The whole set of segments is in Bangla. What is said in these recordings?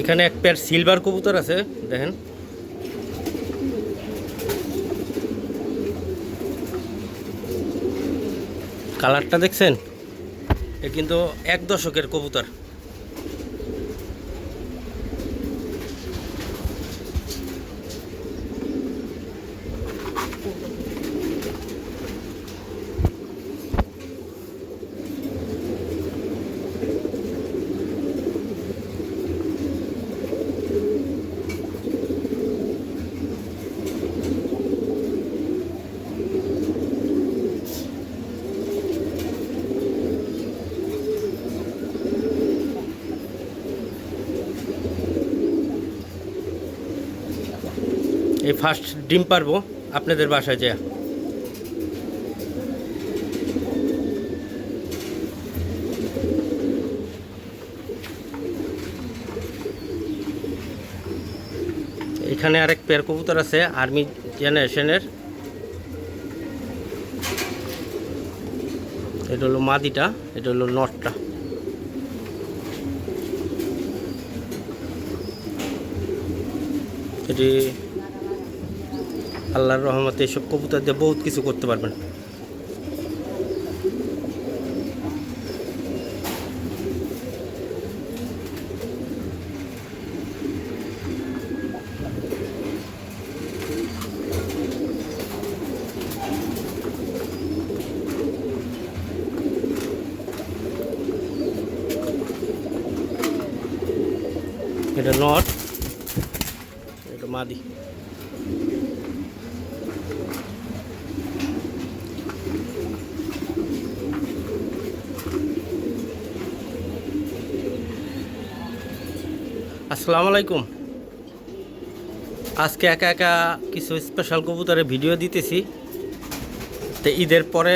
এখানে এক পেয়ার সিলভার কবুতর আছে দেখেন। কালারটা দেখছেন? এ কিন্তু এক দশকের কবুতর এই ফার্স্ট ডিম পারব, আপনাদের বাসায় যা এখানে আরেক পেয়ার কবুতর আছে, আর্মি জেনারেশনের। এটা হলো মাদিটা, এটা হলো নটটা। এটি আল্লাহর রহমতে এসব কবুতর দিয়ে বহুত কিছু করতে পারবেন। এটা নট এটা মাদি। আসসালামু আলাইকুম। আজকে একা একা কিছু স্পেশাল কবুতরের ভিডিও দিতেছি। তো ঈদের পরে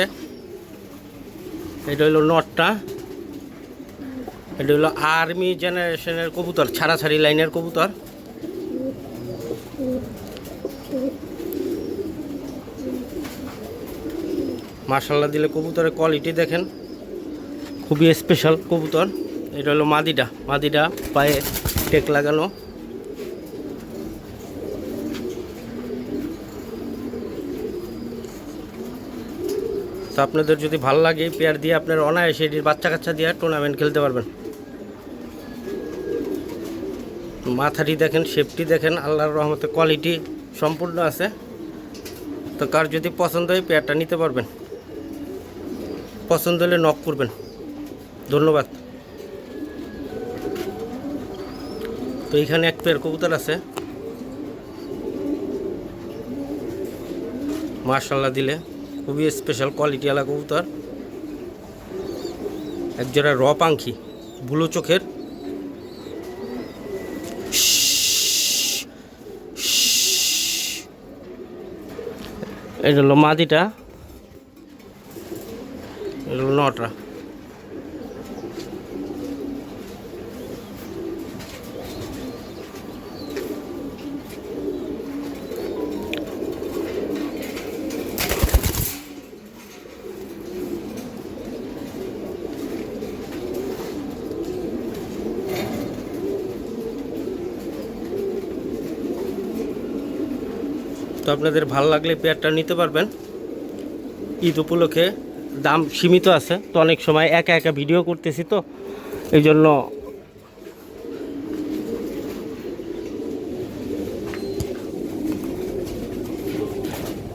এটা হলো নটটা। এটা হলো আর্মি জেনারেশনের কবুতর, ছাড়াছাড়ি লাইনের কবুতর। মার্শাল্লাহ দিলে কবুতরের কোয়ালিটি দেখেন। খুবই স্পেশাল কবুতর। এটা হলো মাদিটা। মাদিটা পায়ে টেক লাগানো তো আপনাদের যদি ভালো লাগে পেয়ার দিয়ে আপনার অনায়াসে এটির বাচ্চা কাচ্চা দিয়ে টুর্নামেন্ট খেলতে পারবেন। মাথাটি দেখেন শেপটি দেখেন, আল্লাহর রহমতে কোয়ালিটি সম্পূর্ণ আছে। তো কার যদি পছন্দ হয় পেয়ারটা নিতে পারবেন। পছন্দ হলে নক করবেন। ধন্যবাদ। তো এখানে এক পেয়ার কবুতর আছে। মার্শাল্লাহ দিলে। খুবই স্পেশাল কোয়ালিটিওয়ালা কবুতর। একজোড়া র পাঙ্খি, বুলো চোখের। এটা হলো মাদিটা। এটা হলো নটা তো আপনাদের ভালো লাগলে পেয়ারটা নিতে পারবেন। ঈদ উপলক্ষে দাম সীমিত আছে, তো অনেক সময় একা একা ভিডিও করতেছি তো, এই জন্য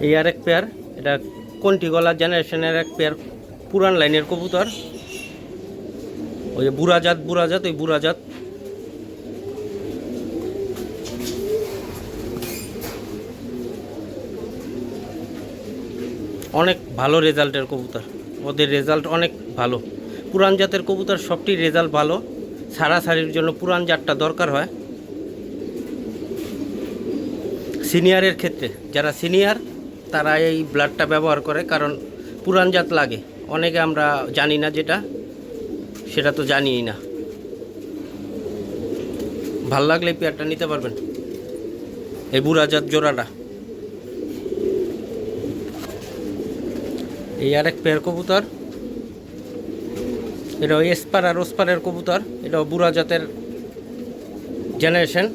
এই আর এক পেয়ার, এটা কোনটি গলা জেনারেশনের এক পেয়ার, পুরান লাইনের কবুতর। ওই যে বুড়াজাত বুড়াজাত, ওই বুড়াজাত। অনেক ভালো রেজাল্টের কবুতর। ওদের রেজাল্ট অনেক ভালো। পুরান জাতের কবুতর সবটি রেজাল্ট ভালো। সারাসারির জন্য পুরান জাতটা দরকার হয়। সিনিয়রের ক্ষেত্রে, যারা সিনিয়র, তারা এই ব্লাডটা ব্যবহার করে, কারণ পুরান জাত লাগে। অনেকে আমরা জানি না যেটা, সেটা তো জানিই না। ভালো লাগলে পেয়ারটা নিতে পারবেন। এই বুড়া জাত জোড়াটা। এই আর এক পেয়ার কবুতর। এটা এসপার আর ওসপারের কবুতর। এটা বুড়া জাতের জেনারেশন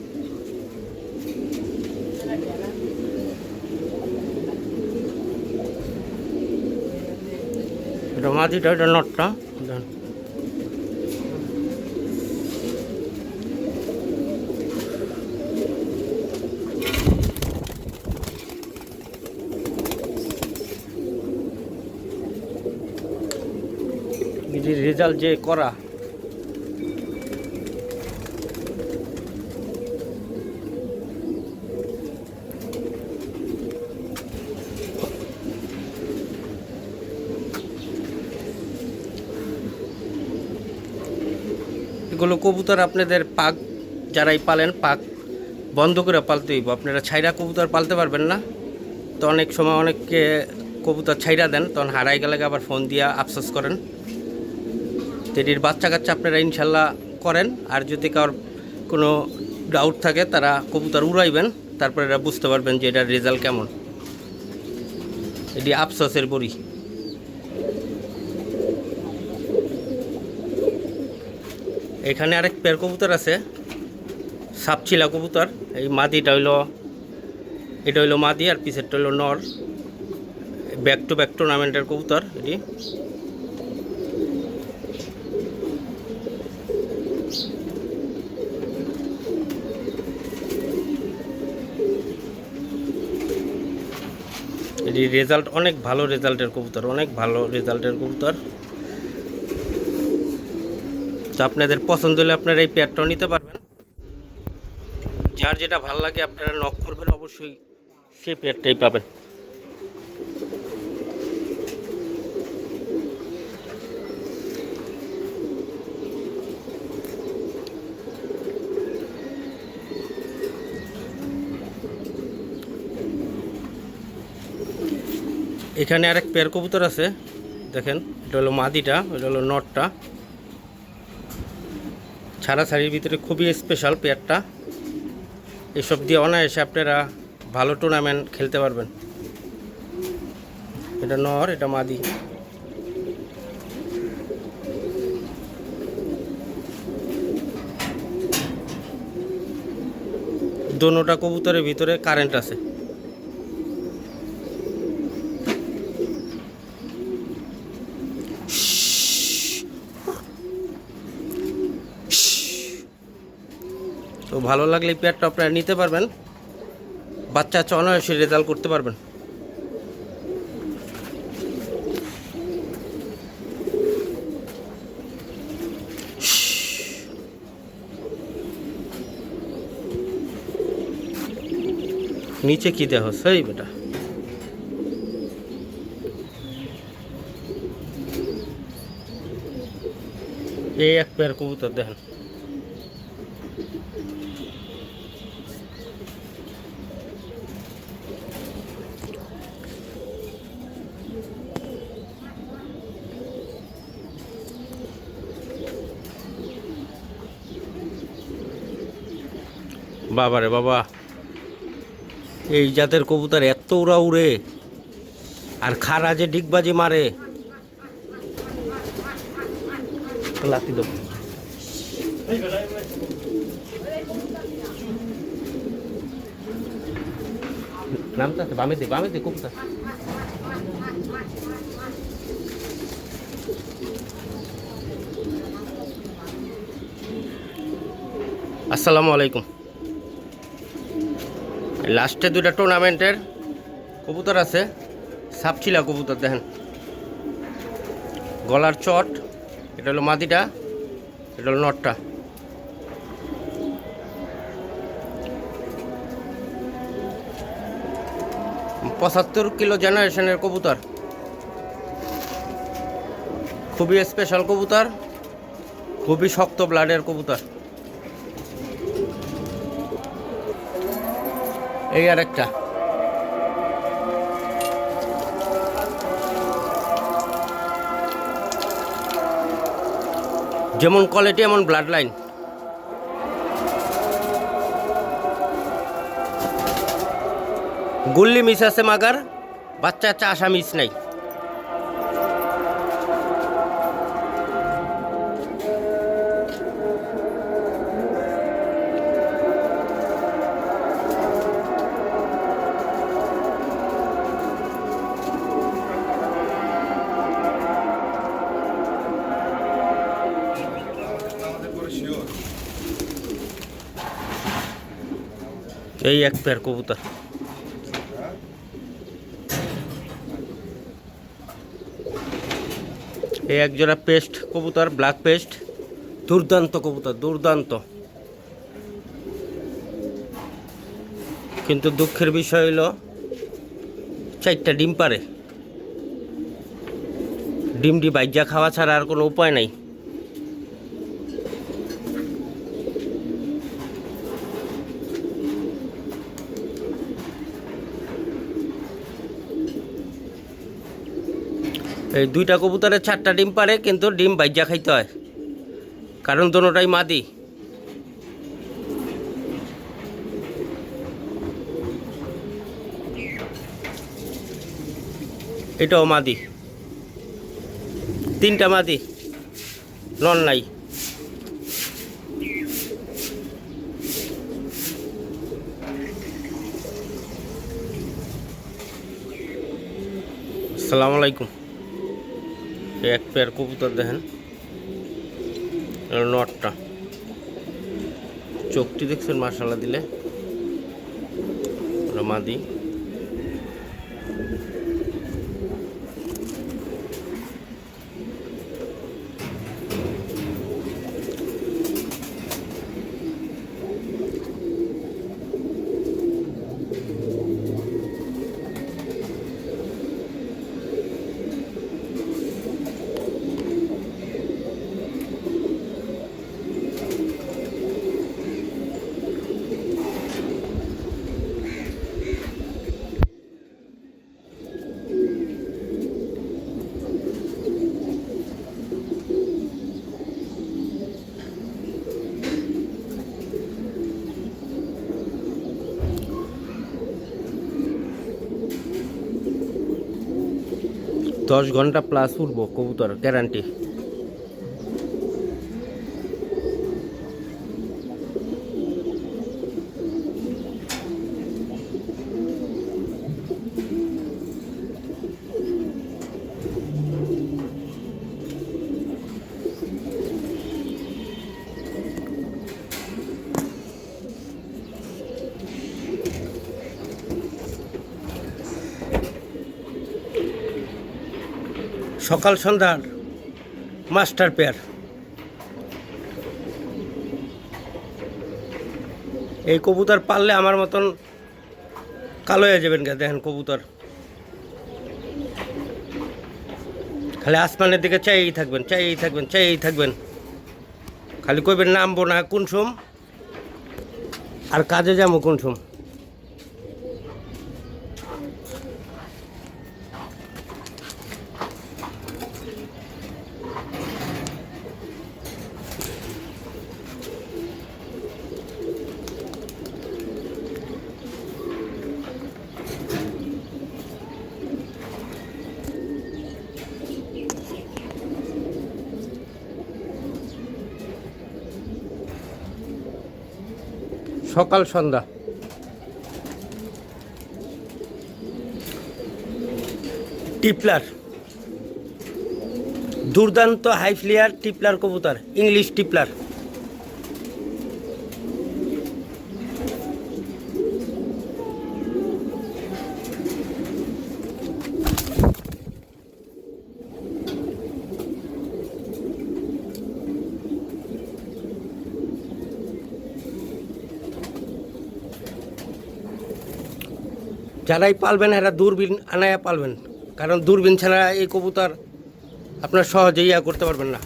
এটা মাঝিটা এটা নটটা দেন। এই যে রেজাল্ট যে করা। এগুলো কবুতর আপনাদের পাক, যারাই পালেন পাক, বন্ধ করে পালতে হইব। আপনারা ছাইরা কবুতর পালতে পারবেন না। তো অনেক সময় অনেককে কবুতর ছাইরা দেন, তখন হারাই গেলে আবার ফোন দিয়ে আফসোস করেন। তেটির বাচ্চা কাচ্চা আপনারা ইনশাল্লাহ করেন। আর যদি কার কোনো ডাউট থাকে, তারা কবুতর উড়াইবেন, তারপরে এরা বুঝতে পারবেন যে এটার রেজাল্ট কেমন। এটি আফসোসের বড়ি। এখানে আরেক পেয়ার কবুতর আছে, সাপচিলা কবুতর। এই মাদিটা হইল, এটা হইল মাদি, আর পিছেরটা হইল নর। ব্যাক টু ব্যাক টুর্নামেন্টের কবুতর এটি। রেজাল্ট অনেক ভালো রেজাল্টের কবুতর, অনেক ভালো রেজাল্টের কবুতর। তো আপনাদের পছন্দ হলে আপনারা এই পেয়ারটাও নিতে পারবেন। যার যেটা ভালো লাগে আপনারা নক করবেন, অবশ্যই সেই পেয়ারটাই পাবেন। এখানে আরেক পেয়ার কবুতর আছে। দেখেন, এটা হলো মাদিটা, এটা হলো নটটা। ছাড়াছাড়ির ভিতরে খুবই স্পেশাল পেয়ারটা। এসব দিয়ে অনায়াসে আপনারা ভালো টুর্নামেন্ট খেলতে পারবেন। এটা নর, এটা মাদি। দোনোটা কবুতরের ভিতরে কারেন্ট আছে। ভালো লাগলে পেয়ারটা আপনারা নিতে পারবেন। বাচ্চা হচ্ছে অনায়াসে রেজাল্ট করতে পারবেন। নিচে কি দেহ সেই বেটা। এই এক পেয়ার কবুতর দেখেন। বাবা রে বাবা। এই জাতের কবুতর এত উড়া উড়ে। আর খারা যে ডিগবাজি মারে। লাতি দেবো নামতে আছে কবুতর। আসসালামু আলাইকুম। লাস্টে দুটা টুর্নামেন্টের কবুতর আছে। সাপচিলা কবুতর, দেখেন। গলার চট, এটা হলো মাদিটা, এটা হলো নটটা। পঁচাত্তর কিলো জেনারেশনের কবুতর। খুবই স্পেশাল কবুতর, খুবই শক্ত ব্লাডের কবুতর। এই আর একটা। যেমন কোয়ালিটি এমন ব্লাড লাইন গুল্লি মিস আছে মাগার, বাচ্চা চাষা মিস নাই। এই এক পেয়ার কবুতর। এই একজোড়া পেস্ট কবুতর ব্ল্যাক পেস্ট দুর্দান্ত কবুতর, দুর্দান্ত। কিন্তু দুঃখের বিষয় হলো চারটা ডিম পারে। ডিমটি বাইজা খাওয়া ছাড়া আর কোনো উপায় নাই। এই দুইটা কবুতরের চারটা ডিম পারে, কিন্তু ডিম বাইজা খাইতে হয়। কারণ দোনোটাই মাদি। এটাও মাদি। তিনটা মাদি। নন নাই। আসসালামু আলাইকুম। এক পেয়ার কবুতর দেখেন। নটটা। চোখটি দেখছেন মাসালা দিলে? মাদি। দশ ঘণ্টা প্লাস উঠবো কবুতর গ্যারান্টি সকাল সন্ধ্যার মাস্টার পেয়ার। এই কবুতর পাললে আমার মতন কালো হয়ে যাবেন গে, দেখেন কবুতর। খালি আসমানের দিকে চাইই থাকবেন চাইই থাকবেন চাইই থাকবেন। খালি কইবেন নামবো না কোন আর কাজে যাব কোন সকাল সন্ধ্যা। টিপলার। দুর্দান্ত হাই ফ্লেয়ার টিপলার কবুতর ইংলিশ টিপলার। যারাই পালবেন, এরা দূরবীন আনায়া পালবেন। কারণ দূরবীন ছাড়া এই কবুতর আপনার সহজে ইয়া করতে পারবেন না।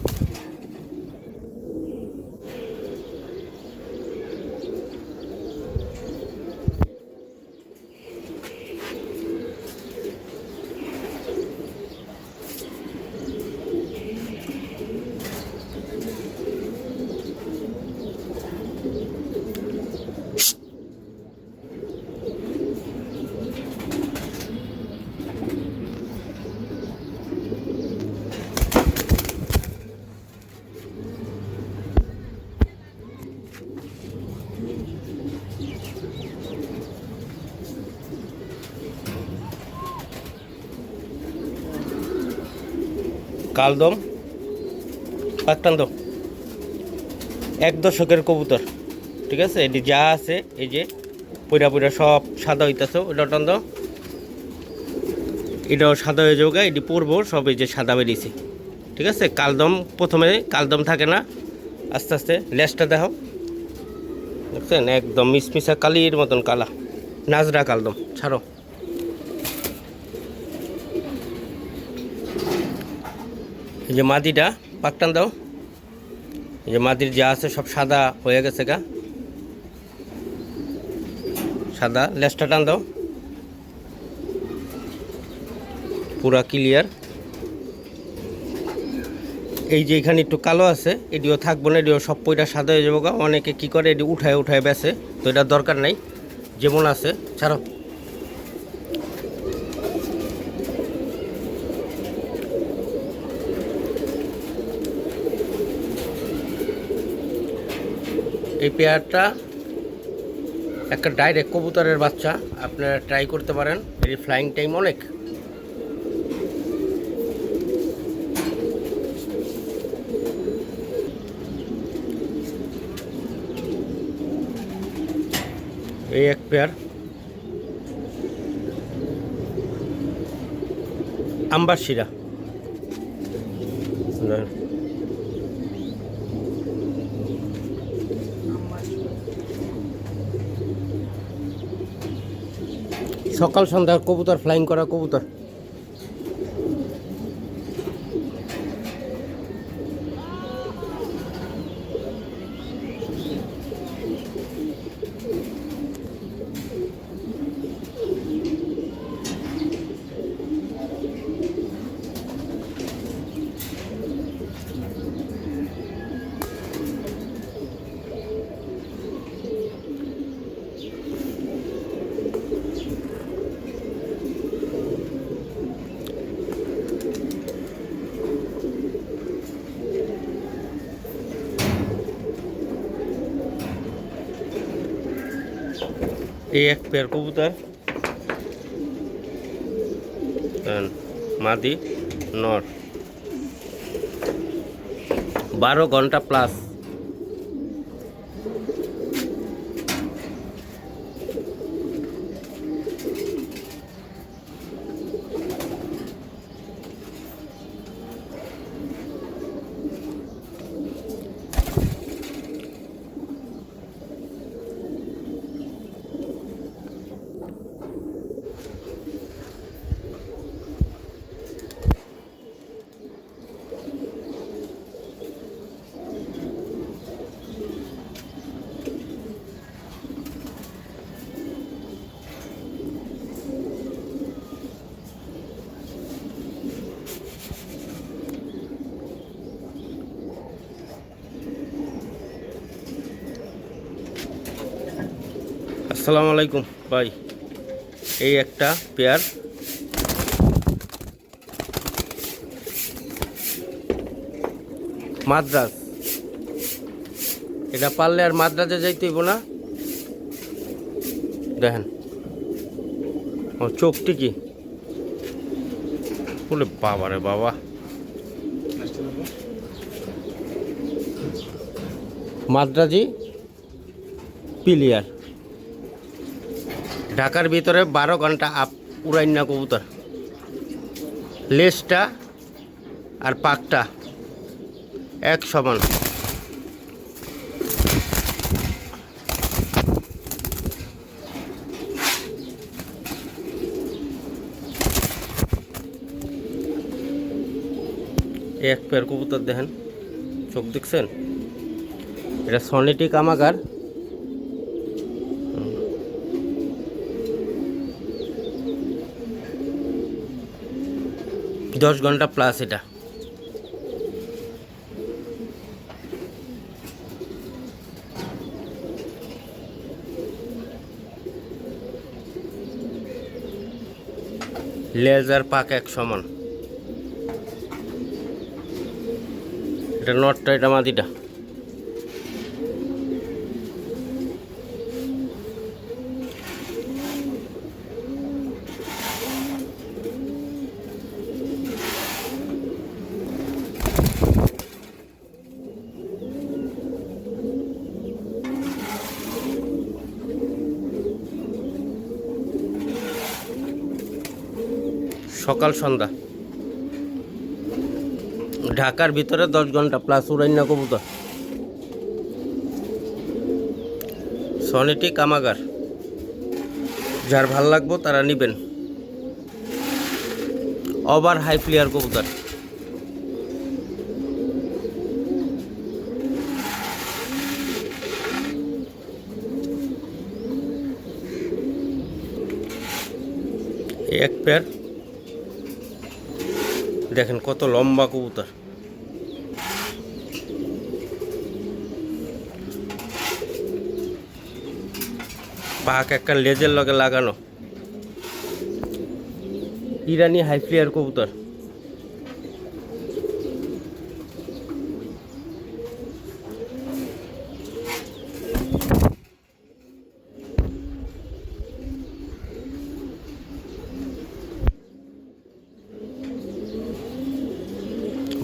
কালদম পাকটান এক দশকের কবুতর, ঠিক আছে? এটি যা আছে, এই যে পুরা পুরা সব সাদা হইতেছে ওটা দাও এটাও সাদা হয়ে যাবে এটি পরবো, সব এই যে সাদা বেরিয়েছে ঠিক আছে? কালদম, প্রথমে কালদম থাকে না, আস্তে আস্তে লেজটা দেখো দেখছেন? একদম মিসমিসা কালির মতন কালা। নাজরা কালদম, ছাড়ো। এই যে মাদিটা, পাকটান দাও। এই যে মাদির যা আছে সব সাদা হয়ে গেছে গা। সাদা লেজটা টান দাও। পুরা ক্লিয়ার এই যে এখানে একটু কালো আছে এটিও থাকব না এটিও সব পয়টা সাদা হয়ে যাব গা। অনেকে কি করে এটি উঠায় উঠায় বেছে, তো এটা দরকার নাই। যেমন আছে, ছাড়ো। এই পেয়ারটা একটা ডাইরেক্ট কবুতরের বাচ্চা, আপনারা ট্রাই করতে পারেন। এর ফ্লাইং টাইম অনেক। এই এক পেয়ার। আম্বার সকাল সন্ধ্যা কবুতর ফ্লাইং করা কবুতর। এই এক পেয়ার কবুতর। মাদি নর। বারো ঘণ্টা প্লাস আসসালামু আলাইকুম। ভাই, এই একটা পেয়ার। মাদ্রাজ। এটা পারলে আর মাদ্রাজে যাইতে হইব না। দেখেন। ও চোখটি কি বলে, বাবা রে বাবা। মাদ্রাজি পিলিয়ার। ঢাকার ভিতরে বারো ঘণ্টা আপ উড়াইনা কবুতর। লেজটা আর পাকটা এক সমান। এক পেয়ার কবুতর দেখেন। চোখ দেখছেন? এটা সনেটিক আমাগার। দশ ঘণ্টা প্লাস এটা। লেজার পাক এক সমান। এটা নটটা এটা মাদিটা সকাল সন্ধ্যা। ঢাকার ভিতরে দশ ঘণ্টা প্লাস উড়াইনা কবুতর। সনেটি কামাগার। যার ভালো লাগবো তারা নিবেন। ওভার হাই প্লেয়ার কবুতর এই এক পেয়ার দেখেন কত লম্বা কবুতর। পাক একটা লেজের লগে লাগানো। ইরানি হাইফ্লিয়ার কবুতর।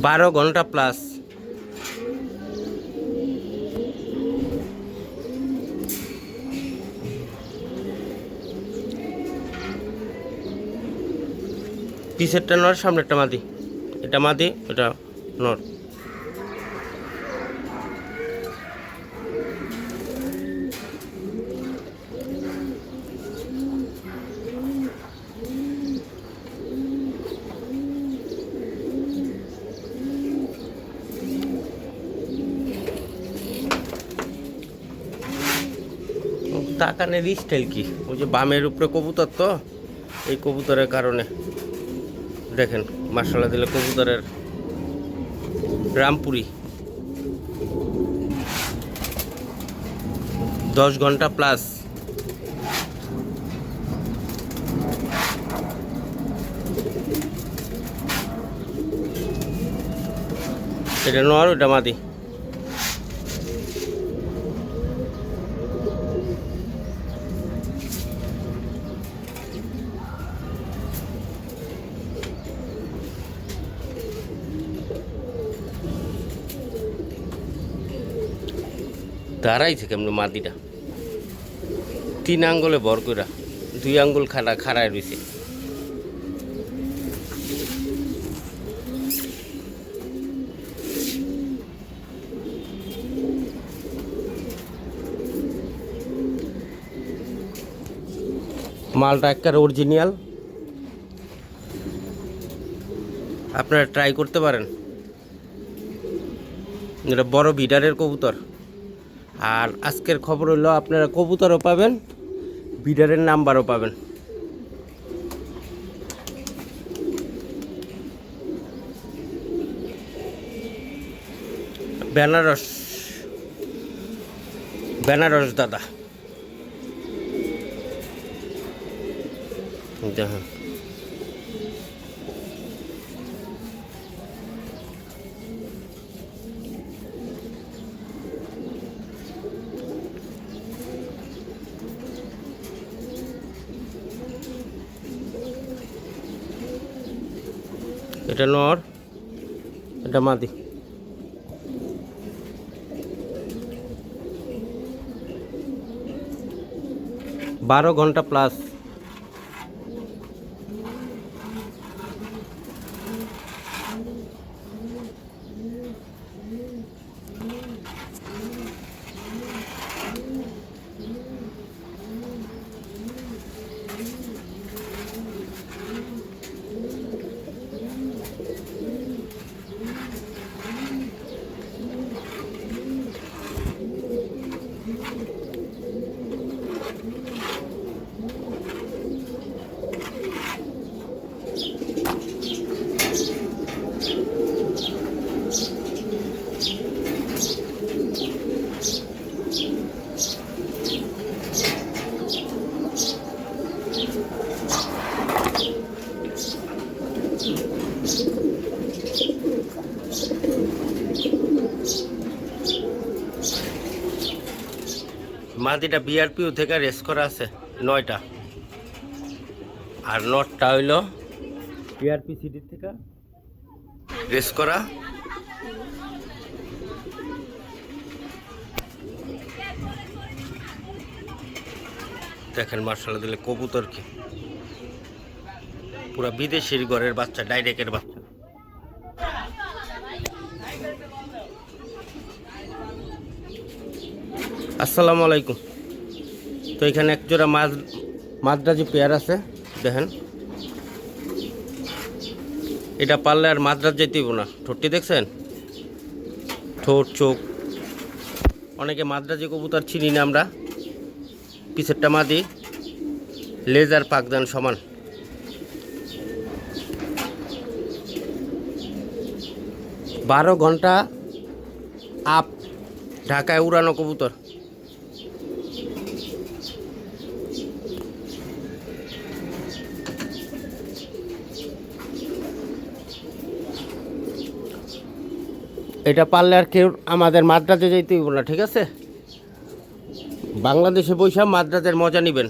বারো ঘণ্টা প্লাস পিছেরটা নর সামনেরটা মাদি। এটা মাদি এটা নর তাকানের স্টাইল কি? ওই যে বামের উপরে কবুতর তো? এই কবুতরের কারণে। দেখেন মার্শাল্লাহ দিলে কবুতরের রামপুরি। দশ ঘণ্টা প্লাস এটা নর, ওটা মাদি? দাঁড়াইছে কেমন মাদিটা তিন আঙ্গুলে ভর কইরা, দুই আঙ্গুল খাড়া, খাড়ায় রয়েছে মালটা একটা অরিজিনাল আপনারা ট্রাই করতে পারেন। এটা বড় বিডারের কবুতর। আর আজকের খবর হলো আপনারা কবুতরও পাবেন বিডারের নাম্বারও পাবেন। বেনারস বেনারস দাদা। দেখুন এটা নর এটা মাদি। বারো ঘণ্টা প্লাস মাদিটা বিআরপিও থেকে রেস করা আছে নয়টা। আর নটটা হইল বিআরপি সিটি থেকে? রেস করা। দেখেন মার্শাল দিলে কবুতর কি। পুরা বিদেশির ঘরের বাচ্চা ডাইরেক্টের বাচ্চা। আসসালামু আলাইকুম। তো এখানে এক জোড়া মাছ মাদ্রাজি পেয়ার আছে, দেখেন। এটা পারলে আর মাদ্রাজ যেতেইব না। ঠোঁটটি দেখছেন? ঠোঁট, চোখ। অনেকে মাদ্রাজি কবুতর চিনি না আমরা। পিছেরটা মাদি। লেজার পাকদান সমান। বারো ঘণ্টা আপ ঢাকায় উড়ানো কবুতর। এটা পারলে আর কেউ আমাদের মাদ্রাজে যেতে না, ঠিক আছে? বাংলাদেশে বৈশাখ মাদ্রাজের মজা নেবেন।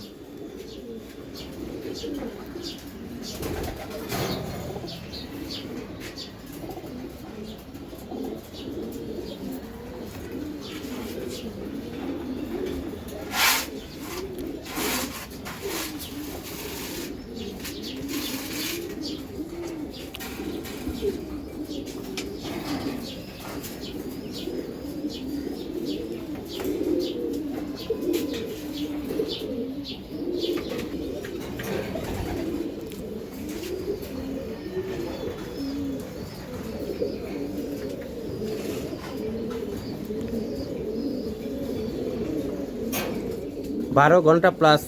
বারো ঘণ্টা প্লাস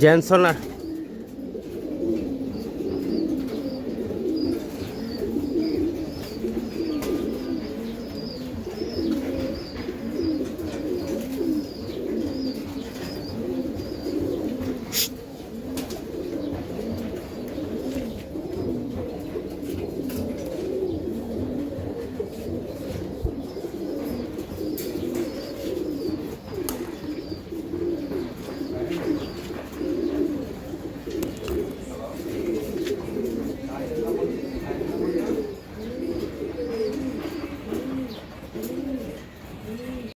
জেনসন